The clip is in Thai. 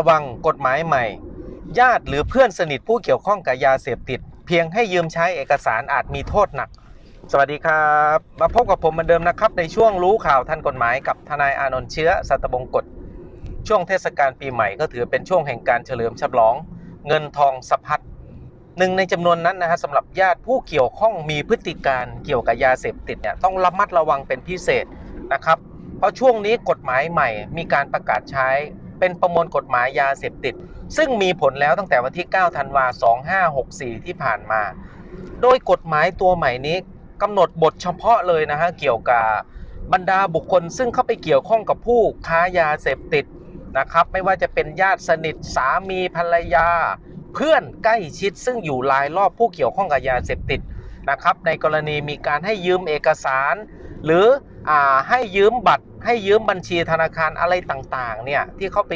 ระวังกฎหมายใหม่ ญาติหรือเพื่อนสนิทผู้เกี่ยวข้องกับยาเสพติด เพียงให้ยืมใช้เอกสารอาจมีโทษหนัก สวัสดีครับ มาพบกับผมเหมือนเดิมนะครับ ในช่วงรู้ข่าวทันกฎหมายกับทนายอานนท์เชื้อสัตบงกฎช่วงเทศกาลปีใหม่ก็ถือเป็นช่วงแห่งการเฉลิมฉลอง เงินทองสะพัดหนึ่งในจำนวนนั้นนะฮะสำหรับญาติผู้เกี่ยวข้องมีพฤติการเกี่ยวกับยาเสพติดเนี่ยต้องระมัดระวังเป็นพิเศษนะครับ เพราะช่วงนี้กฎหมายใหม่มีการประกาศใช้ เป็นประมวลกฎหมายยาเสพติด ซึ่งมีผลแล้วตั้งแต่วันที่ 9 ธันวาคม2564 ที่ผ่านมา โดยกฎหมายตัวใหม่นี้กำหนดบทเฉพาะเลยนะฮะเกี่ยวกับบรรดาบุคคล ซึ่งเข้าไปเกี่ยวข้องกับผู้ค้ายาเสพติดนะครับ ไม่ว่าจะเป็นญาติสนิทสามีภรรยา เพื่อนใกล้ชิดซึ่งอยู่รายรอบผู้เกี่ยวข้องกับยาเสพติดนะครับ ในกรณีมีการให้ยืมเอกสาร หรืออให้ยืมบัตร ให้ยืมบัญชีธนาคารอะไรต่างๆเนี่ยที่เขาไป